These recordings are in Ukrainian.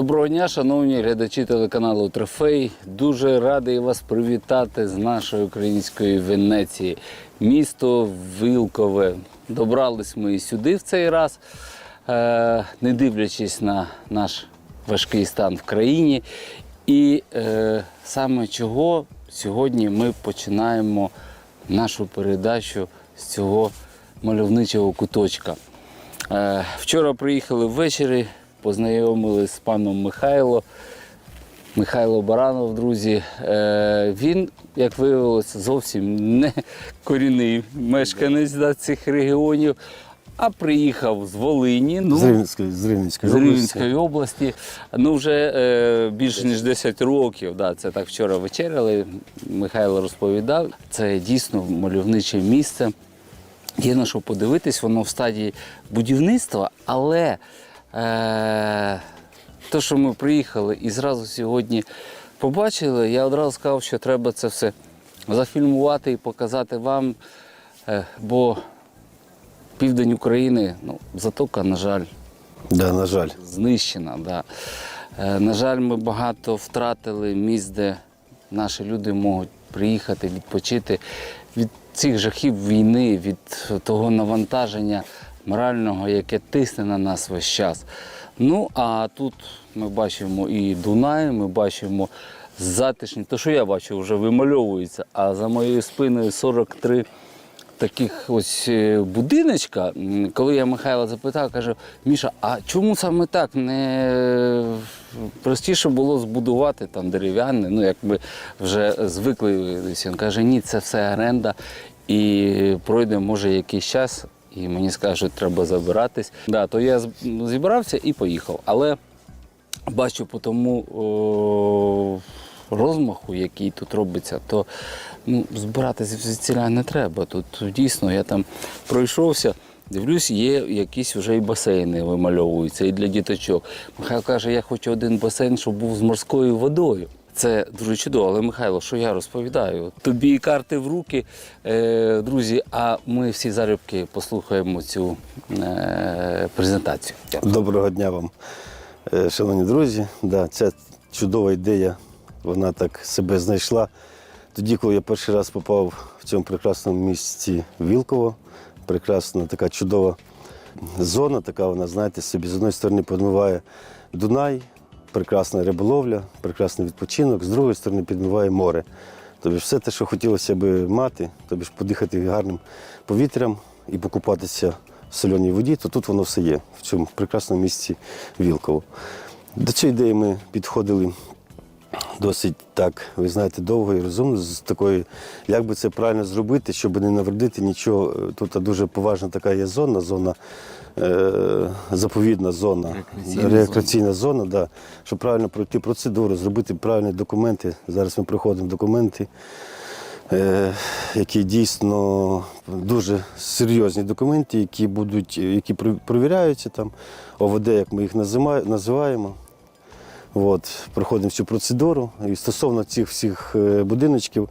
Доброго дня, шановні глядачі телеканалу Трофей. Дуже радий вас привітати з нашої української Венеції. Місто Вилкове. Добрались ми і сюди в цей раз, е, не дивлячись на наш важкий стан в країні. І е, саме чого сьогодні ми починаємо нашу передачу з цього мальовничого куточка. Е, Вчора приїхали ввечері, познайомилися з паном Михайло. Михайло Баранов, друзі. Е, Він, як виявилося, зовсім не корінний мешканець да, цих регіонів, а приїхав з Волині. Ну, З Рівненської, з Рівненської з області. Рівненської області. Ну, вже е, більше ніж 10 років. Да, це так вчора вечеряли. Михайло розповідав. Це дійсно мальовниче місце. Є на що подивитись, воно в стадії будівництва, але е, те, що ми приїхали і зразу сьогодні побачили, я одразу сказав, що треба це все зафільмувати і показати вам. Е, бо південь України, ну, затока, на жаль, Да, на жаль. знищена. Да. Е, На жаль, ми багато втратили місць, де наші люди можуть приїхати, відпочити від цих жахів війни, від того навантаження морального, яке тисне на нас весь час. Ну, а тут ми бачимо і Дунай, ми бачимо затишні. То, що я бачу, вже вимальовується, а за моєю спиною 43 таких ось е, будиночка, коли я Михайла запитав, кажу, Міша, а чому саме так? Не простіше було збудувати там дерев'яне, ну як ми вже звикли. Він каже, ні, це все оренда. І пройде, може, якийсь час, і мені скажуть, треба забиратись. Да, то я зібрався і поїхав. Але бачу по тому розмаху, який тут робиться, то ну, збиратися звідсіля не треба. Тут дійсно я там пройшовся. Дивлюсь, є якісь вже і басейни вимальовуються і для діточок. Михайло каже, я хочу один басейн, щоб був з морською водою. Це дуже чудово, але Михайло, що я розповідаю? Тобі карти в руки, е, друзі. А ми всі залюбки послухаємо цю е, презентацію. Доброго дня вам, е, шановні друзі. Да, ця чудова ідея, вона так себе знайшла. Тоді, коли я перший раз попав в цьому прекрасному місці Вілково, прекрасна така чудова зона, така вона, знаєте, собі з одної сторони підмиває Дунай, прекрасна риболовля, прекрасний відпочинок, з другої сторони підмиває море. Тобто все те, що хотілося би мати, тобі ж подихати гарним повітрям і покупатися в соленій воді, то тут воно все є, в цьому прекрасному місці Вілково. До цієї ідеї ми підходили досить так, ви знаєте, довго і розумно, з такої, як би це правильно зробити, щоб не навредити нічого. Тут дуже поважна така є зона, зона е, заповідна зона, Рекреаційна рекреаційна зона, да, щоб правильно пройти процедуру, зробити правильні документи. Зараз ми проходимо документи. е, Які дійсно дуже серйозні документи, які будуть, які пр- перевіряються там, ОВД, як ми їх називаємо. От, проходимо цю процедуру. І стосовно цих всіх е, будиночків,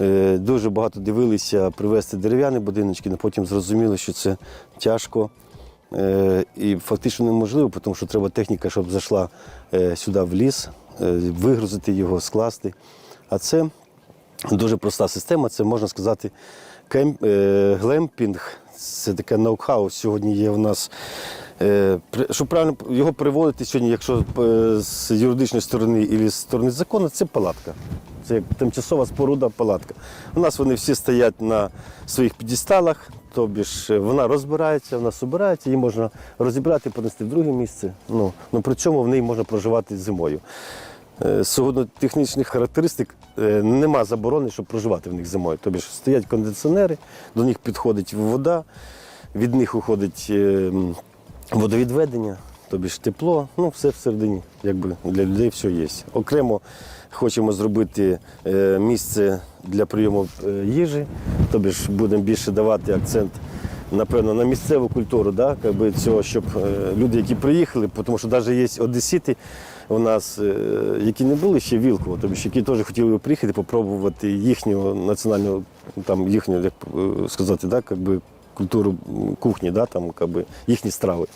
е, дуже багато дивилися привезти дерев'яні будиночки, але потім зрозуміли, що це тяжко е, і фактично неможливо, тому що треба техніка, щоб зайшла сюди в ліс, вигрузити його, скласти. А це дуже проста система, це можна сказати кемп, глемпінг. Це таке ноу-хау. Сьогодні є у нас. Е, Щоб правильно його переводити сьогодні, якщо е, з юридичної сторони і з сторони закону, це палатка. Це як тимчасова споруда палатка. У нас вони всі стоять на своїх підісталах, тобі ж е, вона розбирається, вона собирається, її можна розібрати, понести в друге місце. Ну, ну при цьому в неї можна проживати зимою. Згодно технічних характеристик нема заборони, щоб проживати в них зимою. Тобі ж стоять кондиціонери, до них підходить вода, від них уходить е, м, водовідведення, тобі ж тепло, ну все всередині, якби для людей все є. Окремо хочемо зробити е, місце для прийому е, їжі, тобі ж будемо більше давати акцент. Напевно, на місцеву культуру, да, якби цього, щоб е, люди, які приїхали, тому що навіть є одесіти у нас, які не були ще Вілково, тобто, які теж хотіли приїхати, попробувати їхню національну, там, їхню, як сказати, да, якби, культуру кухні, да, там, якби, їхні страви.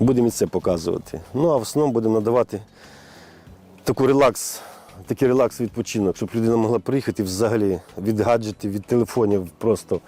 Будемо і це показувати. Ну а в основному будемо надавати таку релакс, такий релакс відпочинок, щоб людина могла приїхати взагалі від гаджетів, від телефонів просто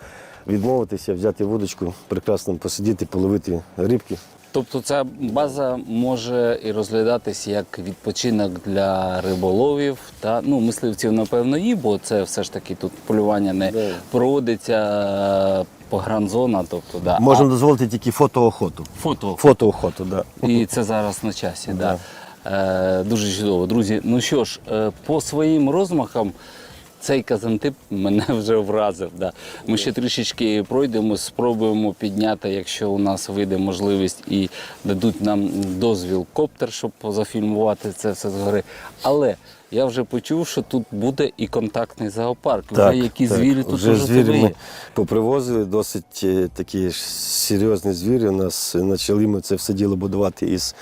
відмовитися, взяти водочку, прекрасно посидіти, половити рибки. Тобто ця база може і розглядатись як відпочинок для риболовів та ну мисливців, напевно, і, бо це все ж таки тут полювання не проводиться погранзона, тобто да. Можна дозволити тільки фотоохоту. фото. Фотоохоту. Да. І це зараз на часі. Да. Е, дуже чудово. Друзі, ну що ж, е, по своїм розмахам цей казантип мене вже вразив. Да. Ми ще трішечки пройдемо, спробуємо підняти, якщо у нас вийде можливість і дадуть нам дозвіл коптер, щоб зафільмувати це все згори. Але я вже почув, що тут буде і контактний зоопарк. вже які звірі тут вже звірі ми попривозили, досить е, такі ж серйозні звірі. У нас почали ми це все діло будувати із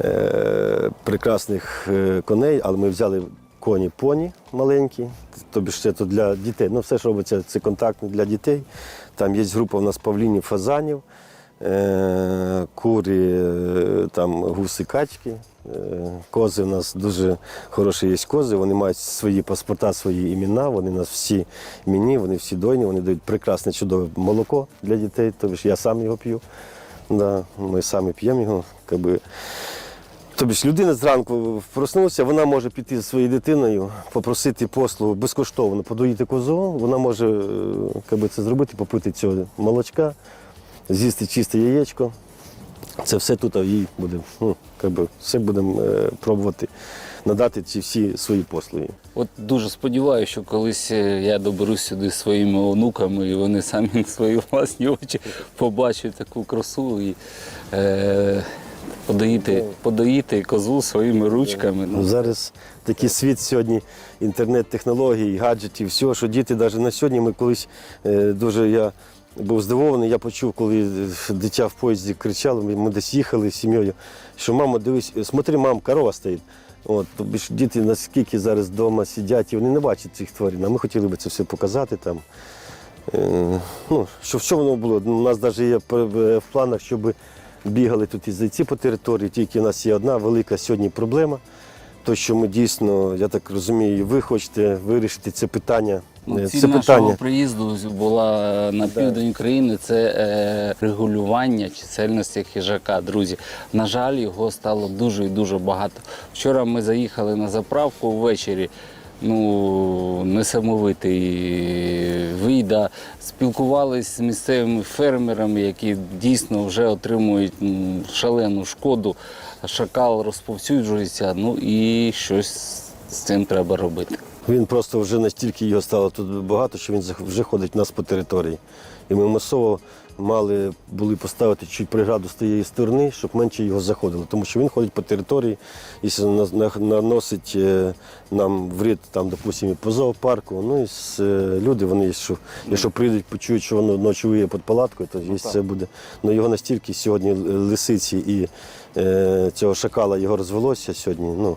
е, прекрасних е, коней, але ми взяли коні поні маленькі, тобі ж це то для дітей. Ну, все, що робиться, це контактне для дітей. Там є група у нас павлінів, фазанів, е, курі, е, там гуси, качки. Е, Кози у нас дуже хороші є кози, вони мають свої паспорта, свої імена, вони у нас всі іменні, вони всі дойні, вони дають прекрасне чудове молоко для дітей, тобі ж я сам його п'ю. Да, ми самі п'ємо його. Якби. Тобі ж людина зранку проснулася, вона може піти зі своєю дитиною, попросити послугу безкоштовно подоїти козу, вона може е, якби, це зробити, попити цього молочка, з'їсти чисте яєчко. Це все тут їй буде. Ну, якби, все будемо е, пробувати надати ці всі свої послуги. От дуже сподіваюся, що колись е, я доберусь сюди зі своїми онуками, і вони самі на свої власні очі побачать таку красу і е, подоїти, подоїти козу своїми ручками. Ну, Ну, зараз такий світ сьогодні, інтернет-технологій, гаджетів, всього, що діти навіть на сьогодні ми колись е, дуже я був здивований, я почув, коли дитя в поїзді кричало, ми, десь їхали з сім'єю, що мама, дивись, смотри, мам, корова стоїть. От, тобі ж діти наскільки зараз вдома сидять, і вони не бачать цих тварин. А ми хотіли би це все показати там. Е, ну, що, що воно було? У нас навіть є в планах, щоб бігали тут і зайці по території, тільки у нас є одна велика сьогодні проблема. То, що ми дійсно, я так розумію, ви хочете вирішити це питання. Ну, Е, Ціль це нашого питання. приїзду була на південь України це е, регулювання чисельності хижака. Друзі, на жаль, його стало дуже і дуже багато. Вчора ми заїхали на заправку ввечері. Ну, несамовитий вийда. Спілкувалися з місцевими фермерами, які дійсно вже отримують шалену шкоду. Шакал розповсюджується, ну і щось з цим треба робити. Він просто вже настільки його стало тут багато, що він вже ходить в нас по території. І ми масово мали були поставити чуть преграду з тієї сторони, щоб менше його заходило. Тому що він ходить по території і наносить е, нам вред, там, допустимо, по зоопарку. Ну і с- е, люди, вони, якщо, якщо прийдуть, почують, що воно ночує під палаткою, то є це буде. Ну його настільки сьогодні лисиці і е, цього шакала його розвелося сьогодні. Ну,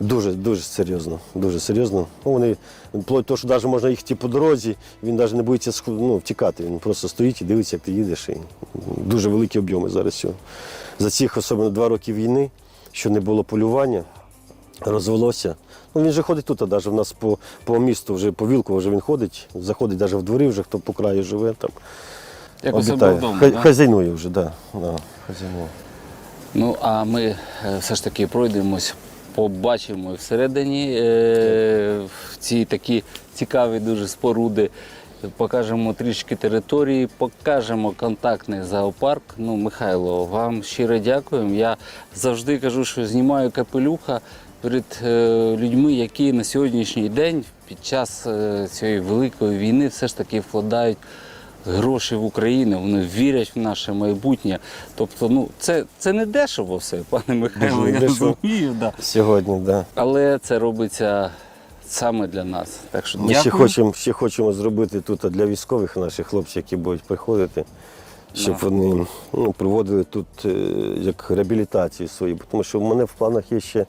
Дуже, дуже серйозно. Дуже серйозно. Ну, вони, вплоть до того, що навіть можна їхати по дорозі, він навіть не боїться ну, втікати. Він просто стоїть і дивиться, як ти їдеш. І дуже великі об'єми зараз цього. За цих особливо два роки війни, що не було полювання, розвелося. Ну, він же ходить тут, навіть в нас по, по місту, вже по вілку вже він ходить, заходить навіть в дворі, вже хто по краю живе там. Як обітає. вдома. Хай- да? Хазяйнує вже, да, да, хазяйнує. Ну, а ми е, все ж таки пройдемось, побачимо всередині е, ці такі цікаві дуже споруди. Покажемо трішки території, покажемо контактний зоопарк. Ну, Михайло, вам щиро дякуємо. Я завжди кажу, що знімаю капелюха перед е, людьми, які на сьогоднішній день під час е, цієї великої війни все ж таки вкладають гроші в Україну, вони вірять в наше майбутнє. Тобто, ну це, це не дешево все, пане Михайло, Дуже я дешево. розумію, да. Сьогодні. Да. але це робиться саме для нас. Так що Ми ще хочемо, ще хочемо зробити тут для військових наших хлопців, які будуть приходити, щоб Да. вони ну, проводили тут е, як реабілітацію свою. Тому що в мене в планах є ще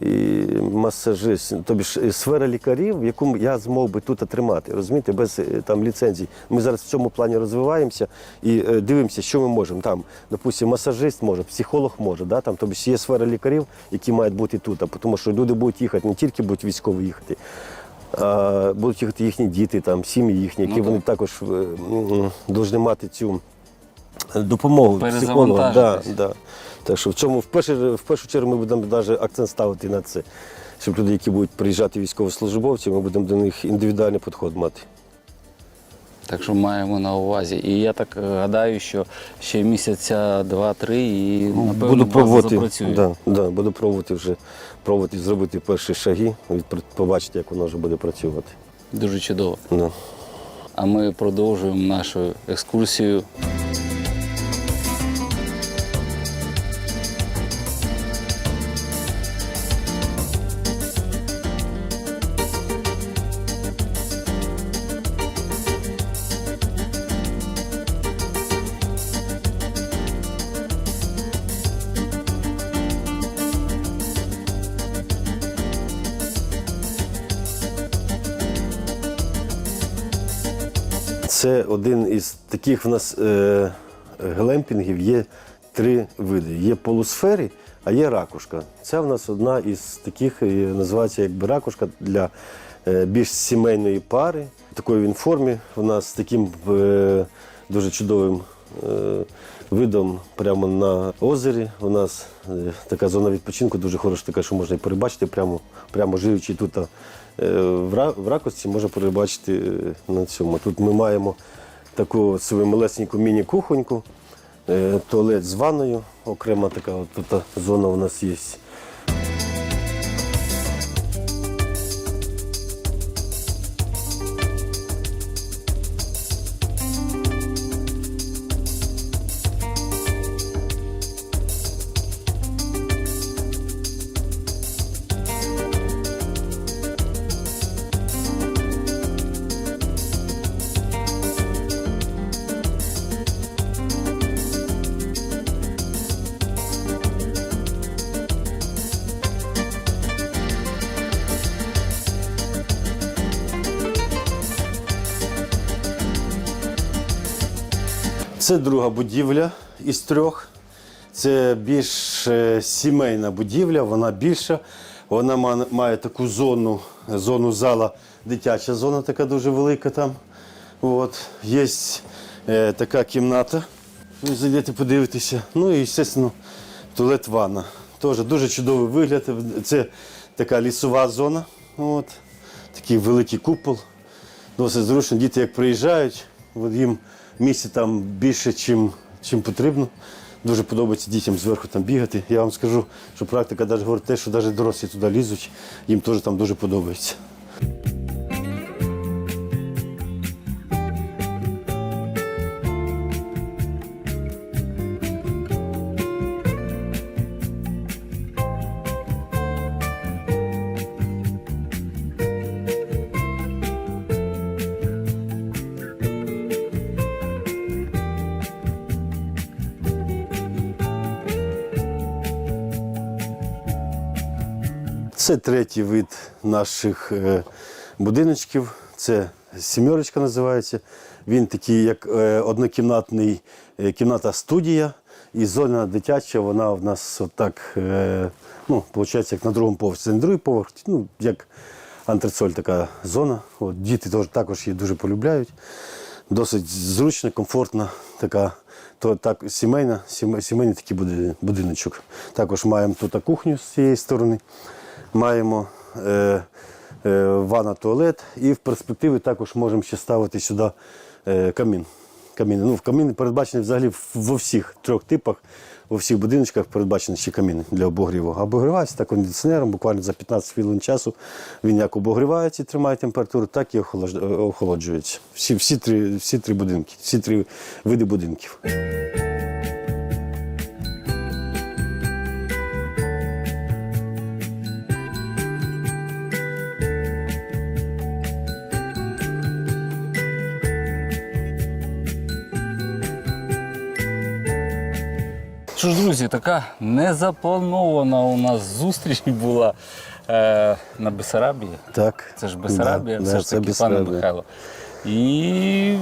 і масажист, тобі ж е, сфера лікарів, яку я змог би тут отримати, розумієте, без е, там ліцензій. Ми зараз в цьому плані розвиваємося і е, дивимося, що ми можемо. Там, допустимо, масажист може, психолог може, да? там, тобі ж є сфера лікарів, які мають бути тут, тому що люди будуть їхати, не тільки будуть військові їхати. А будуть їхати їхні діти, там, сім'ї їхні, які Ну, вони також е, повинні мати цю допомогу психолога. Да, да. Так що в цьому в першу, в першу чергу ми будемо навіть акцент ставити на це. Щоб люди, які будуть приїжджати військовослужбовці, ми будемо до них індивідуальний підход мати. Так що маємо на увазі. І я так е, гадаю, що ще місяця два-три і напевно буду пробувати, запрацює. да, да, буду пробувати вже пробувати зробити перші шаги, побачити, як воно вже буде працювати. Дуже чудово. Да. А ми продовжуємо нашу екскурсію. Це один із таких в нас е, глемпінгів. Є три види. Є полусфери, а є ракушка. Це в нас одна із таких, е, називається якби ракушка для е, більш сімейної пари. Такої він формі. У нас з таким е, дуже чудовим е, видом прямо на озері. У нас е, така зона відпочинку дуже хороша, така, що можна і перебачити прямо, прямо живучи тут. Е, В, ра- ракості можна перебачити е, на цьому. Тут ми маємо таку свою малесеньку міні-кухоньку, е, туалет з ванною, окрема така от тут зона у нас є. Це друга будівля із трьох. Це більш е, сімейна будівля, вона більша. Вона має таку зону, зону зала, дитяча зона така дуже велика там. От. Є е, така кімната. Ви зайдете, подивитеся. Ну і, звісно, туалет ванна. Теж дуже чудовий вигляд. Це така лісова зона. От. Такий великий купол. Досить зручно. Діти як приїжджають, от їм місця там більше, чим, чим потрібно. Дуже подобається дітям зверху там бігати. Я вам скажу, що практика навіть говорить те, що навіть дорослі туди лізуть, їм теж там дуже подобається. Це третій вид наших е, будиночків. Це сімерочка називається. Він такий, як е, однокімнатний е, кімната студія. І зона дитяча, вона в нас отак, ну, виходить, як на другому поверсі. Це не другий поверх, ну, як антрецоль така зона. От, діти також її дуже полюбляють. Досить зручна, комфортна, така то так сімейна, сімейний такий будиночок. Також маємо тут кухню з цієї сторони, маємо е, е, ванна, туалет, і в перспективі також можемо ще ставити сюди е, камін. Каміни. Ну, каміни передбачені взагалі во всіх трьох типах, у всіх будиночках передбачені ще каміни для обогріву. Обогрівається так кондиціонером, буквально за 15 хвилин часу. Він як обогрівається і тримає температуру, так і е, охолоджується. Всі, всі, три, всі три будинки, всі три види будинків. Що ж, друзі, така незапланована у нас зустріч була е, на Бесарабії. Так. Це ж Бесарабія, Да, все да, ж таки, пане Михайло. І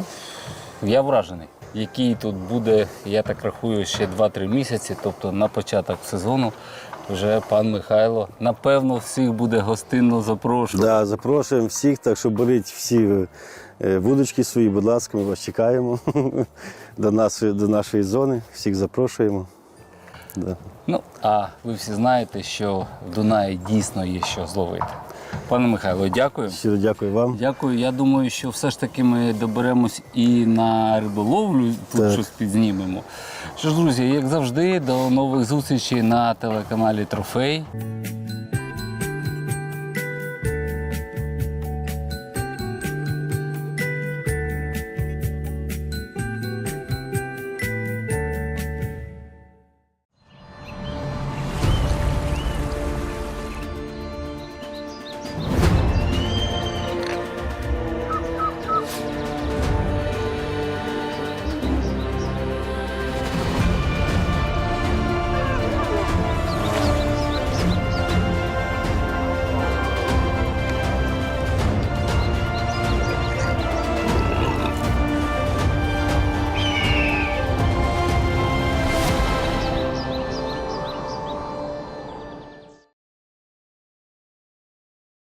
я вражений, який тут буде, я так рахую, ще 2-3 місяці, тобто на початок сезону. Вже пан Михайло, напевно, всіх буде гостинно запрошувати. Да, запрошуємо всіх, так що беріть всі е, вудочки свої, будь ласка, ми вас чекаємо до нашої, до нашої зони. Всіх запрошуємо. Да. Ну, а ви всі знаєте, що в Дунаї дійсно є що зловити. Пане Михайло, дякую. Щиро дякую вам. Дякую. Я думаю, що все ж таки ми доберемось і на риболовлю, тут Так. щось підзнімемо. Що ж, друзі, як завжди, до нових зустрічей на телеканалі Трофей.